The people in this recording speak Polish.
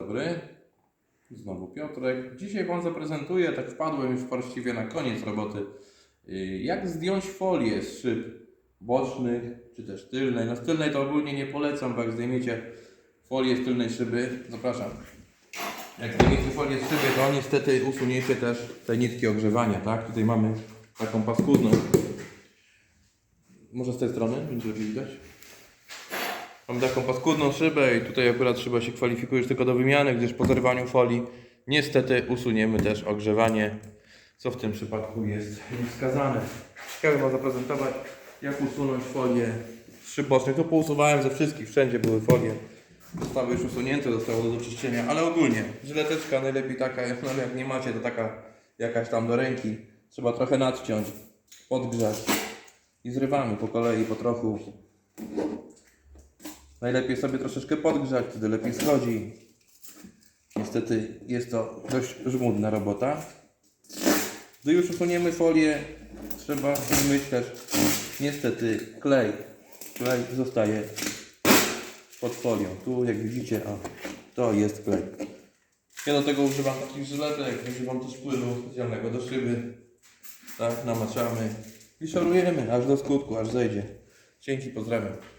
dobry. Znowu Piotrek. Dzisiaj Wam zaprezentuję, tak wpadłem już właściwie na koniec roboty, yy, jak zdjąć folię z szyb bocznych, czy też tylnej. No z tylnej to ogólnie nie polecam, bo jak zdejmiecie folię z tylnej szyby, zapraszam, jak zdejmiecie folię z szyby, to niestety usuniecie też te nitki ogrzewania, tak? Tutaj mamy taką paskudną. Może z tej strony będzie lepiej widać? Mam taką paskudną szybę i tutaj akurat szyba się kwalifikuje już tylko do wymiany, gdyż po zerwaniu folii niestety usuniemy też ogrzewanie, co w tym przypadku jest wskazane. Chciałbym Wam zaprezentować, jak usunąć folię z. To pousuwałem ze wszystkich, wszędzie były folie. Zostały już usunięte, zostało do doczyszczenia, ale ogólnie żyleteczka najlepiej taka, no jak nie macie, to taka jakaś tam do ręki. Trzeba trochę nadciąć, podgrzać i zrywamy po kolei, po trochu. Najlepiej sobie troszeczkę podgrzać, wtedy lepiej schodzi. Niestety jest to dość żmudna robota. Gdy już usuniemy folię, trzeba też niestety klej. Klej zostaje pod folią. Tu jak widzicie, a to jest klej. Ja do tego używam takich żyletek, używam też płynu specjalnego do szyby. Tak, namaczamy i szorujemy aż do skutku, aż zejdzie. Dzięki, pozdrawiam.